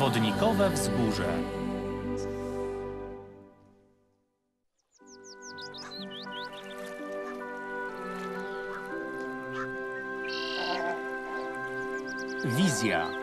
Wodnikowe wzgórze. Wizja.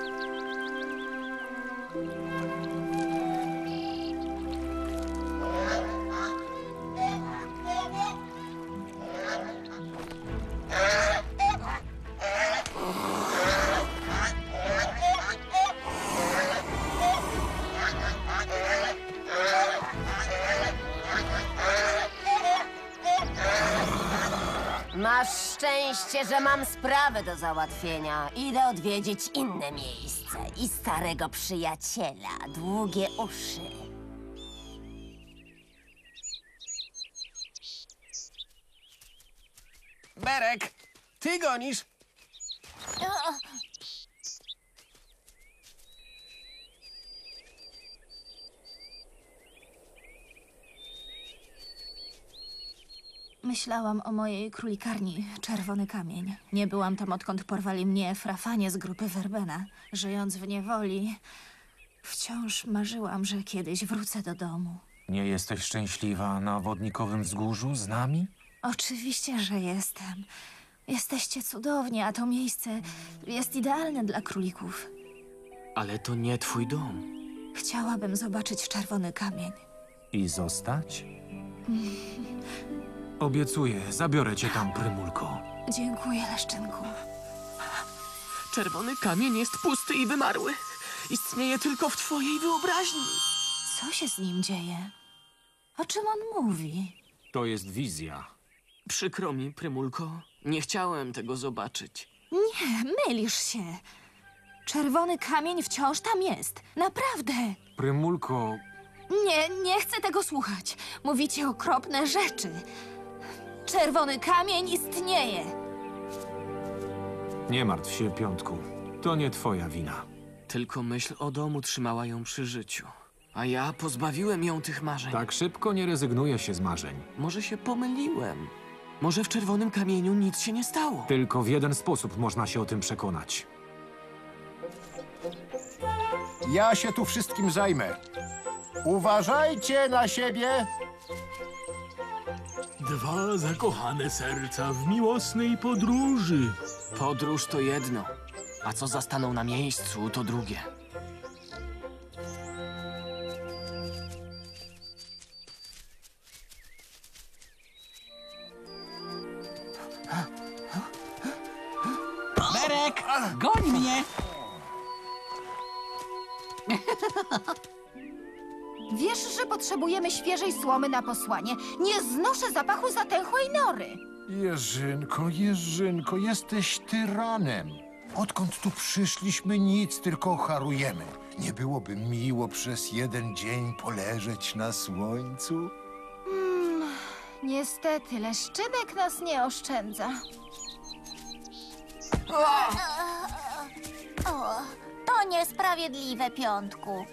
Masz szczęście, że mam sprawę do załatwienia. Idę odwiedzić inne miejsce i starego przyjaciela, długie uszy. Berek, ty gonisz? Myślałam o mojej królikarni, Czerwony Kamień. Nie byłam tam, odkąd porwali mnie frafanie z grupy Verbena. Żyjąc w niewoli, wciąż marzyłam, że kiedyś wrócę do domu. Nie jesteś szczęśliwa na wodnikowym wzgórzu z nami? Oczywiście, że jestem. Jesteście cudowni, a to miejsce jest idealne dla królików. Ale to nie twój dom. Chciałabym zobaczyć Czerwony Kamień. I zostać? Obiecuję, zabiorę cię tam, Prymulko. Dziękuję, Leszczynku. Czerwony kamień jest pusty i wymarły. Istnieje tylko w twojej wyobraźni. Co się z nim dzieje? O czym on mówi? To jest wizja. Przykro mi, Prymulko. Nie chciałem tego zobaczyć. Nie, mylisz się. Czerwony kamień wciąż tam jest. Naprawdę. Prymulko, Nie, nie chcę tego słuchać. Mówicie okropne rzeczy. Czerwony kamień istnieje. nie martw się, Piątku. To nie twoja wina. Tylko myśl o domu trzymała ją przy życiu. A ja pozbawiłem ją tych marzeń. Tak szybko nie rezygnuje się z marzeń. Może się pomyliłem. Może w czerwonym kamieniu nic się nie stało. Tylko w jeden sposób można się o tym przekonać. Ja się tu wszystkim zajmę. Uważajcie na siebie! Dwa zakochane serca w miłosnej podróży. Podróż to jedno, a co zastaną na miejscu, to drugie. Berek, goń mnie! Potrzebujemy świeżej słomy na posłanie. Nie znoszę zapachu zatęchłej nory. Jerzynko, Jerzynko, jesteś tyranem. Odkąd tu przyszliśmy, nic, tylko harujemy. Nie byłoby miło przez jeden dzień poleżeć na słońcu? Niestety, leszczynek nas nie oszczędza. O, to niesprawiedliwe, Piątku.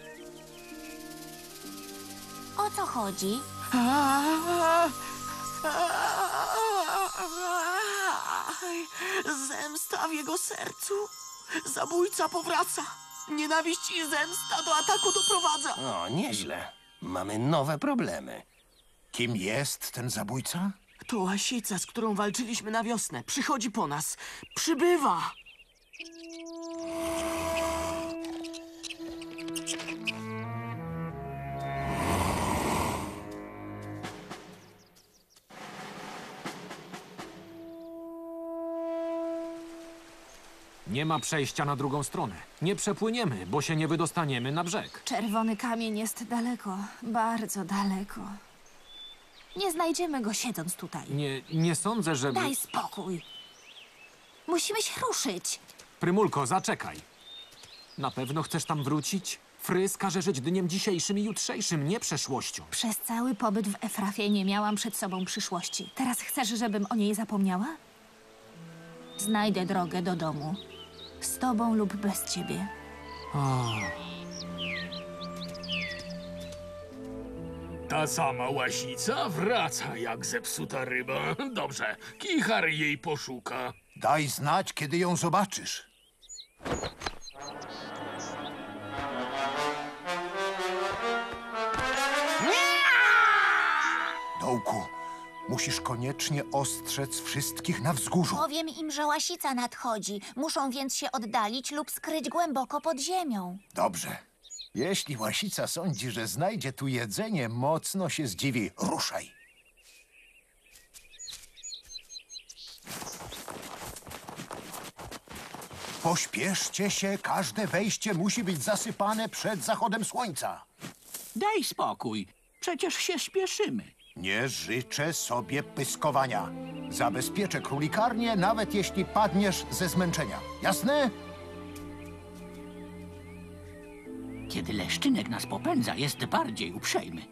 O co chodzi? Zemsta w jego sercu. Zabójca powraca. Nienawiść i zemsta do ataku doprowadza. O, nieźle. Mamy nowe problemy. Kim jest ten zabójca? To łasica, z którą walczyliśmy na wiosnę. Przychodzi po nas. Przybywa. Nie ma przejścia na drugą stronę. Nie przepłyniemy, bo się nie wydostaniemy na brzeg. Czerwony kamień jest daleko, bardzo daleko. Nie znajdziemy go siedząc tutaj. Nie, nie sądzę, żeby... Daj spokój. Musimy się ruszyć. Prymulko, zaczekaj. Na pewno chcesz tam wrócić? Frys każe żyć dniem dzisiejszym i jutrzejszym, nie przeszłością. Przez cały pobyt w Efrafie nie miałam przed sobą przyszłości. Teraz chcesz, żebym o niej zapomniała? Znajdę drogę do domu. Z tobą lub bez ciebie. O, Ta sama łasica wraca jak zepsuta ryba. Dobrze, kichar jej poszuka. Daj znać, kiedy ją zobaczysz. Musisz koniecznie ostrzec wszystkich na wzgórzu. Powiem im, że łasica nadchodzi. Muszą więc się oddalić lub skryć głęboko pod ziemią. Dobrze. Jeśli łasica sądzi, że znajdzie tu jedzenie, mocno się zdziwi. Ruszaj. Pośpieszcie się, każde wejście musi być zasypane przed zachodem słońca. Daj spokój. Przecież się śpieszymy. Nie życzę sobie pyskowania. Zabezpieczę królikarnię, nawet jeśli padniesz ze zmęczenia. Jasne? Kiedy leszczynek nas popędza, jest bardziej uprzejmy.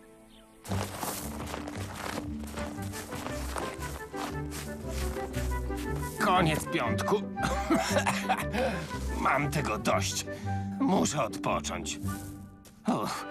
Koniec piątku. Mam tego dość. Muszę odpocząć. Uff.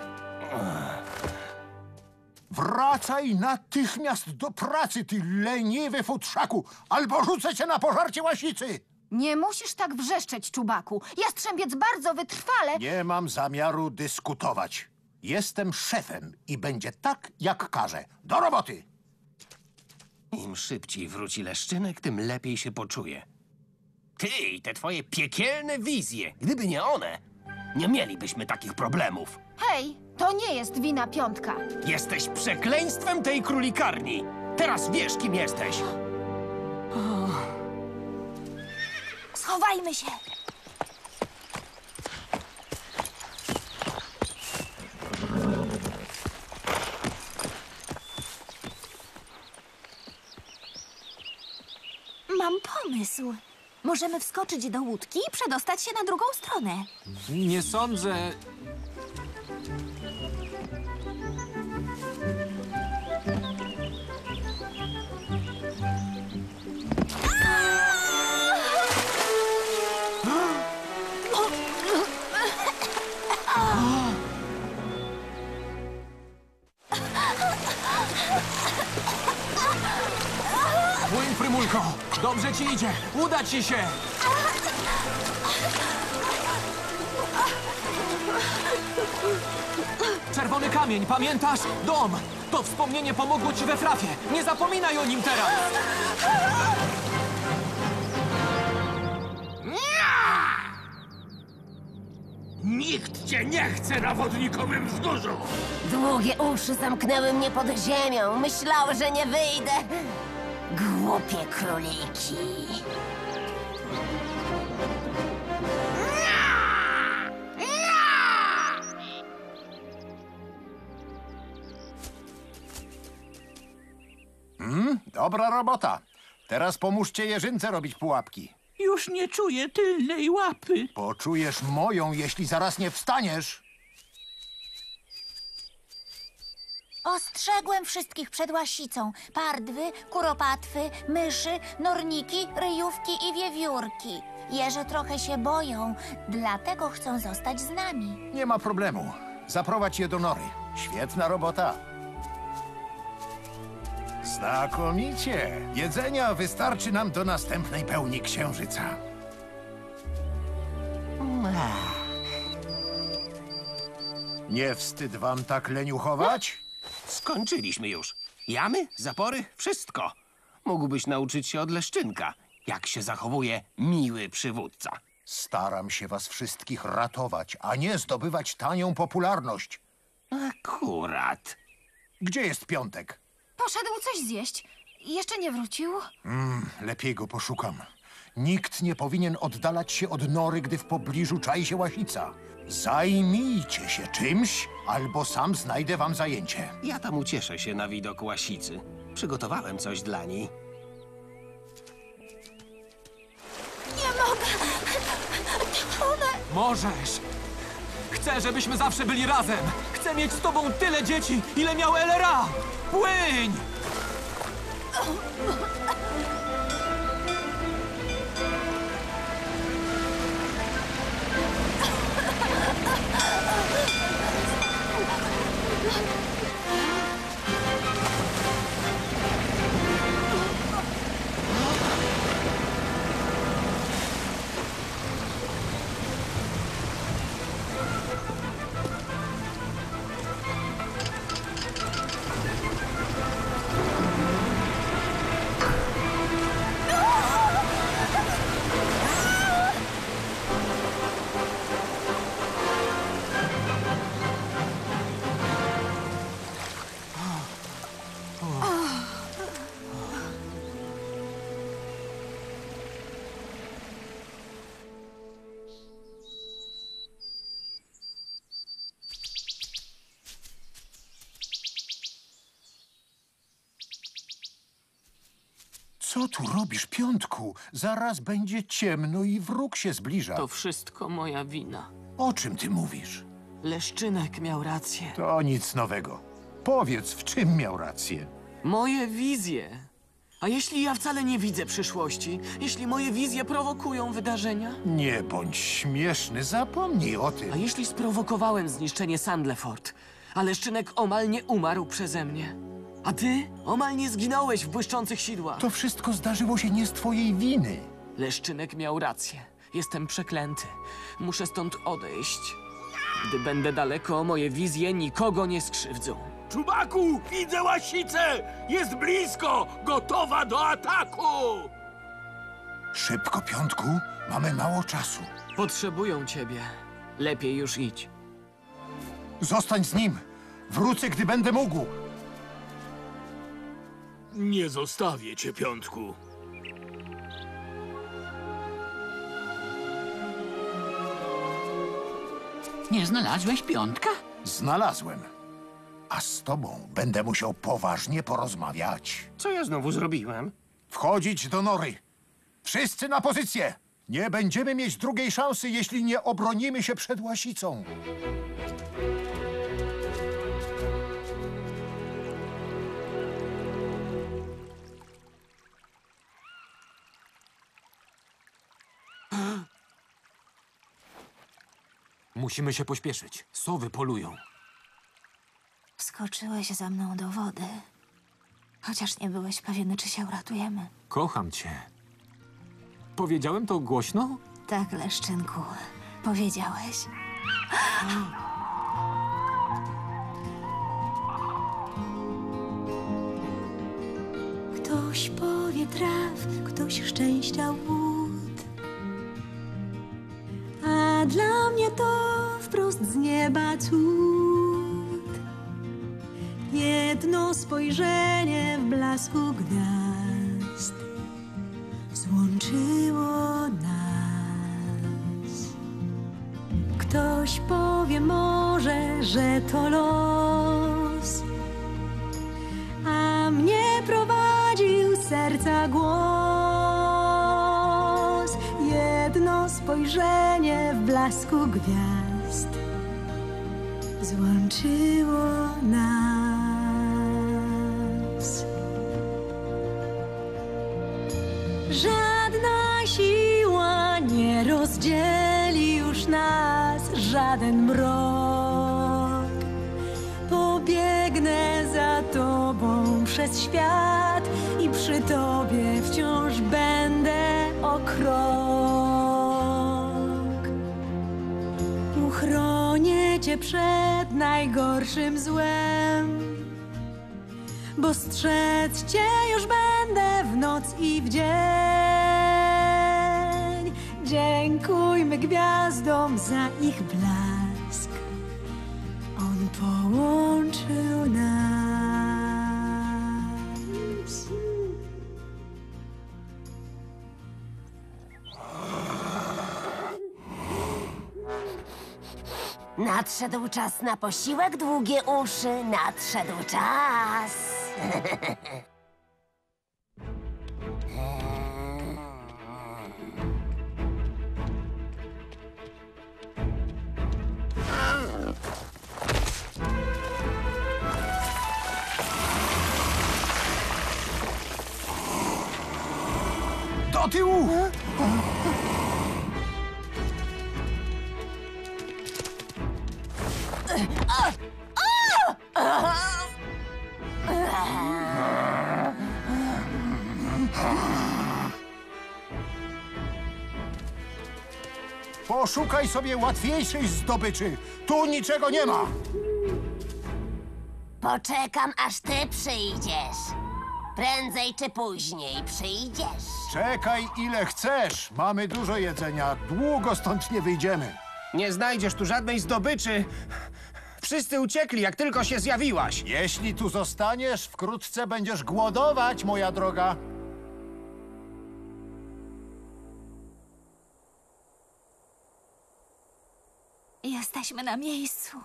Wracaj natychmiast do pracy, ty leniwy futrzaku, albo rzucę cię na pożarcie łasicy! Nie musisz tak wrzeszczeć, czubaku. Jastrzębiec bardzo wytrwale. Nie mam zamiaru dyskutować. Jestem szefem i będzie tak, jak każę. Do roboty! Im szybciej wróci leszczynek, tym lepiej się poczuje. Ty i te twoje piekielne wizje. Gdyby nie one, nie mielibyśmy takich problemów. Hej, to nie jest wina piątka. Jesteś przekleństwem tej królikarni. Teraz wiesz, kim jesteś. Schowajmy się. Mam pomysł. Możemy wskoczyć do łódki i przedostać się na drugą stronę. Nie sądzę. Ci idzie! Uda ci się! Czerwony kamień, pamiętasz? Dom! To wspomnienie pomogło ci we frafie! Nie zapominaj o nim teraz! Nikt cię nie chce na wodnikowym wzgórzu. Długie uszy zamknęły mnie pod ziemią. Myślały, że nie wyjdę. Głupie króliki. Dobra robota. Teraz pomóżcie Jerzynce robić pułapki. Już nie czuję tylnej łapy. Poczujesz moją, jeśli zaraz nie wstaniesz. Ostrzegłem wszystkich przed łasicą. Pardwy, kuropatwy, myszy, norniki, ryjówki i wiewiórki. Jeże trochę się boją, dlatego chcą zostać z nami. Nie ma problemu. Zaprowadź je do nory. Świetna robota. Znakomicie. Jedzenia wystarczy nam do następnej pełni księżyca. Nie wstyd wam tak leniuchować? Skończyliśmy już. Jamy, zapory, wszystko. Mógłbyś nauczyć się od leszczynka, jak się zachowuje miły przywódca. Staram się was wszystkich ratować, a nie zdobywać tanią popularność. Akurat. Gdzie jest piątek? Poszedł coś zjeść. Jeszcze nie wrócił? Lepiej go poszukam. Nikt nie powinien oddalać się od nory, gdy w pobliżu czai się łasica. Zajmijcie się czymś, albo sam znajdę wam zajęcie. Ja tam ucieszę się na widok łasicy. Przygotowałem coś dla niej. Możesz! Chcę, żebyśmy zawsze byli razem! Chcę mieć z tobą tyle dzieci, ile miał LRA! Płyń! Tu robisz, piątku? Zaraz będzie ciemno i wróg się zbliża. To wszystko moja wina. O czym ty mówisz? Leszczynek miał rację. To nic nowego. Powiedz, w czym miał rację? Moje wizje. A jeśli ja wcale nie widzę przyszłości? Jeśli moje wizje prowokują wydarzenia? Nie bądź śmieszny, zapomnij o A tym. jeśli sprowokowałem zniszczenie Sandleford, a Leszczynek omal nie umarł przeze mnie? A ty omal nie zginąłeś w błyszczących sidłach. To wszystko zdarzyło się nie z twojej winy. Leszczynek miał rację. Jestem przeklęty. Muszę stąd odejść. Gdy będę daleko, moje wizje nikogo nie skrzywdzą. Czubaku, widzę łasicę! Jest blisko! Gotowa do ataku! Szybko, piątku, mamy mało czasu. Potrzebują ciebie. Lepiej już idź. Zostań z nim. Wrócę, gdy będę mógł. Nie zostawię cię, piątku. Nie znalazłeś piątka? Znalazłem. A z tobą będę musiał poważnie porozmawiać. Co ja znowu zrobiłem? Wchodzić do nory. Wszyscy na pozycję. Nie będziemy mieć drugiej szansy, jeśli nie obronimy się przed łasicą. Musimy się pośpieszyć. Sowy polują. Wskoczyłeś za mną do wody. Chociaż nie byłeś pewien, czy się uratujemy. Kocham cię. Powiedziałem to głośno? Tak, Leszczynku, powiedziałeś. Ktoś powie traw, ktoś szczęścia. A dla mnie to wprost z nieba cud. Jedno spojrzenie w blasku gwiazd złączyło nas. Ktoś powie może, że to los a mnie prowadził serca głos. Jedno spojrzenie blasku gwiazd złączyło nas. Przed najgorszym złem, bo strzec cię już będę w noc i w dzień. Dziękujmy gwiazdom za ich blask. On połączył nas. Nadszedł czas na posiłek, długie uszy. Nadszedł czas. Do tyłu! Poszukaj sobie łatwiejszej zdobyczy. Tu niczego nie ma. Poczekam, aż ty przyjdziesz. Prędzej czy później przyjdziesz. Czekaj ile chcesz. Mamy dużo jedzenia. Długo stąd nie wyjdziemy. Nie znajdziesz tu żadnej zdobyczy. Wszyscy uciekli, jak tylko się zjawiłaś. Jeśli tu zostaniesz, wkrótce będziesz głodować, moja droga. Jesteśmy na miejscu.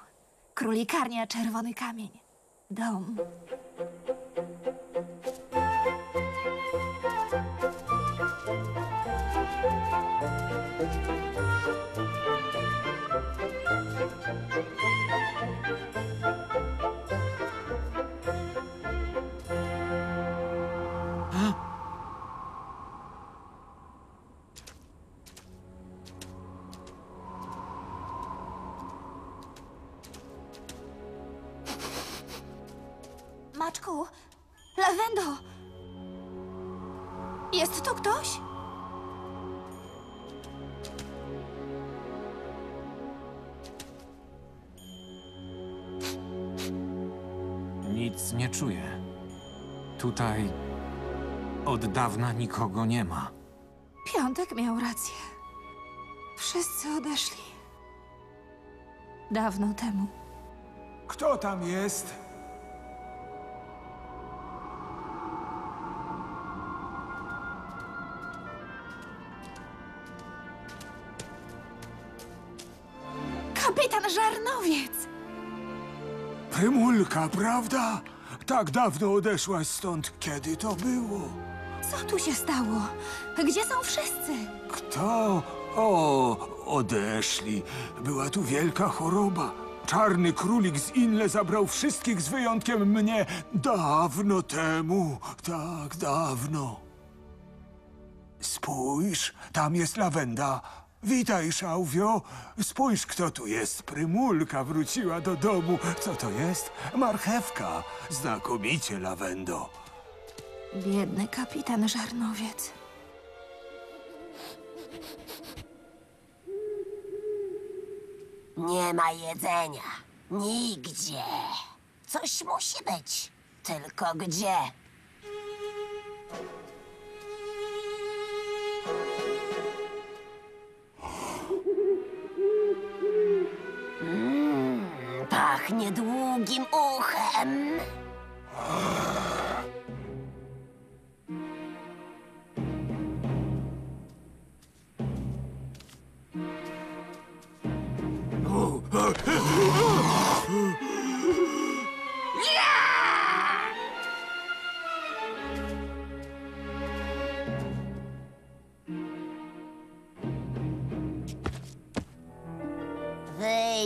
Królikarnia Czerwony Kamień. Dom. Maczku, Lawendo! Jest tu ktoś? Nic nie czuję. Tutaj od dawna nikogo nie ma. Piątek miał rację. Wszyscy odeszli. Dawno temu. Kto tam jest? Kapitan Żarnowiec! Prymulka, prawda? Tak dawno odeszłaś stąd. Kiedy to było? Co tu się stało? Gdzie są wszyscy? Kto? O, odeszli. Była tu wielka choroba. Czarny królik z Inle zabrał wszystkich z wyjątkiem mnie dawno temu. Tak, dawno. Spójrz, tam jest lawenda. Witaj, Szałwio. Spójrz, kto tu jest. Prymulka wróciła do domu. Co to jest? Marchewka. Znakomicie, lawendo. Biedny kapitan Żarnowiec. Nie ma jedzenia. Nigdzie. Coś musi być. Tylko gdzie?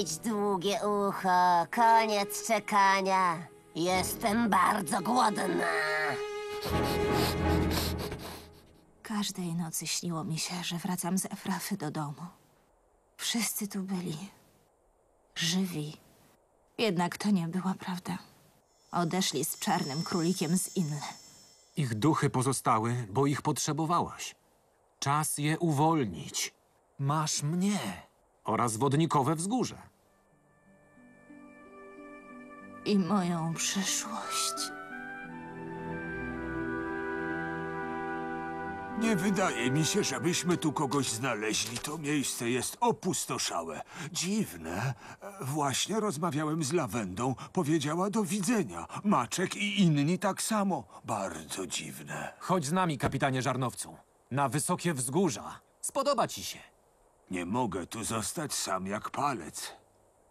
Wyjdź, długie ucho, koniec czekania. Jestem bardzo głodna. Każdej nocy śniło mi się, że wracam z Efrafy do domu. Wszyscy tu byli. Żywi. Jednak to nie była prawda. Odeszli z czarnym królikiem z Inle. Ich duchy pozostały, bo ich potrzebowałaś. Czas je uwolnić. Masz mnie. Oraz wodnikowe wzgórze. I moją przyszłość. Nie wydaje mi się, żebyśmy tu kogoś znaleźli. To miejsce jest opustoszałe. Dziwne. E, Właśnie rozmawiałem z Lawendą. Powiedziała do widzenia. Maczek i inni tak samo. Bardzo dziwne. Chodź z nami, kapitanie Żarnowcu. Na wysokie wzgórza. Spodoba ci się. Nie mogę tu zostać sam jak palec.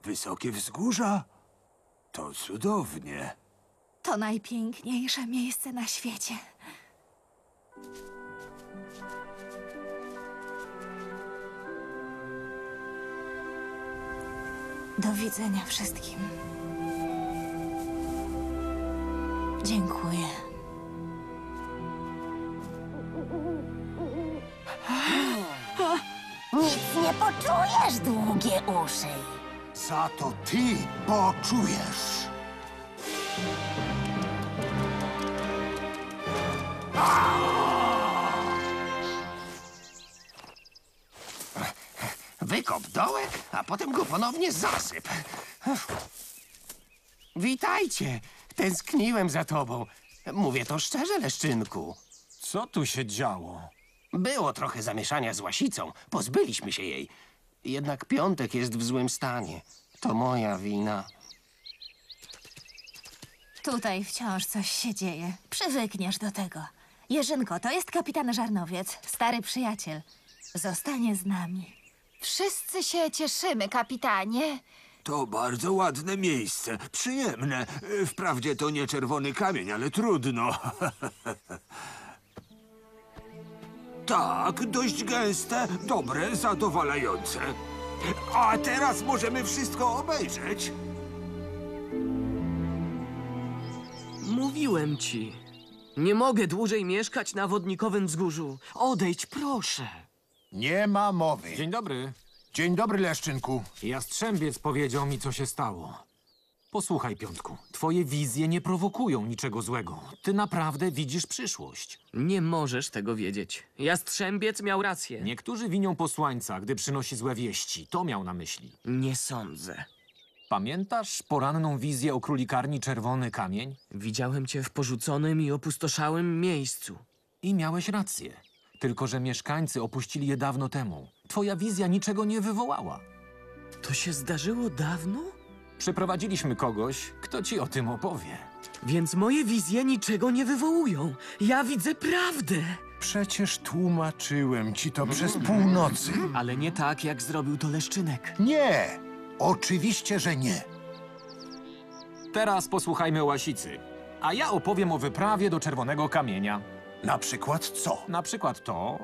Wysokie wzgórza? To cudownie. To najpiękniejsze miejsce na świecie. Do widzenia wszystkim. Dziękuję. Nic nie poczujesz, długie uszy. Za to ty poczujesz. Wykop dołek, a potem go ponownie zasyp. Witajcie. Tęskniłem za tobą. Mówię to szczerze, Leszczynku. Co tu się działo? Było trochę zamieszania z łasicą. Pozbyliśmy się jej. Jednak piątek jest w złym stanie. To moja wina. Tutaj wciąż coś się dzieje. Przywykniesz do tego. Jerzynko, to jest kapitan Żarnowiec, stary przyjaciel. Zostanie z nami. Wszyscy się cieszymy, kapitanie. To bardzo ładne miejsce, przyjemne. Wprawdzie to nie czerwony kamień, ale trudno. tak, dość gęste, dobre, zadowalające. A teraz możemy wszystko obejrzeć. Mówiłem ci. Nie mogę dłużej mieszkać na wodnikowym wzgórzu. Odejdź, proszę. Nie ma mowy. Dzień dobry. Dzień dobry, Leszczynku. Jastrzębiec powiedział mi, co się stało. Posłuchaj, Piątku. Twoje wizje nie prowokują niczego złego. Ty naprawdę widzisz przyszłość. Nie możesz tego wiedzieć. Jastrzębiec miał rację. Niektórzy winią posłańca, gdy przynosi złe wieści. To miał na myśli. Nie sądzę. Pamiętasz poranną wizję o królikarni Czerwony Kamień? Widziałem cię w porzuconym i opustoszałym miejscu. I miałeś rację. Tylko, że mieszkańcy opuścili je dawno temu. Twoja wizja niczego nie wywołała. To się zdarzyło dawno? Przyprowadziliśmy kogoś, kto ci o tym opowie. Więc moje wizje niczego nie wywołują. Ja widzę prawdę. Przecież tłumaczyłem ci to przez północy. Ale nie tak, jak zrobił to Leszczynek. Nie! Oczywiście, że nie. Teraz posłuchajmy łasicy. A ja opowiem o wyprawie do Czerwonego Kamienia. Na przykład co? Na przykład to,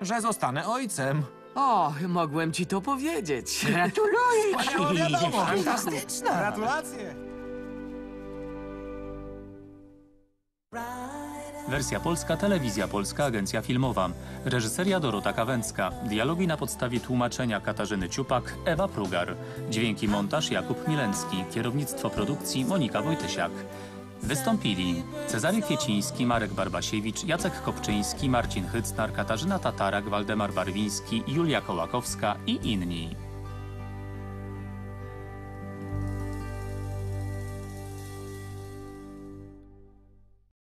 że zostanę ojcem. O, mogłem ci to powiedzieć. Gratuluję ci! Fantastyczna! Gratulacje! Wersja polska, telewizja polska, agencja filmowa. Reżyseria Dorota Kawęcka. Dialogi na podstawie tłumaczenia Katarzyny Ciupak, Ewa Prugar. Dźwięki montaż Jakub Milencki. Kierownictwo produkcji Monika Wojtysiak. Wystąpili Cezary Kwieciński, Marek Barbasiewicz, Jacek Kopczyński, Marcin Hycnar, Katarzyna Tatarak, Waldemar Barwiński, Julia Kołakowska i inni.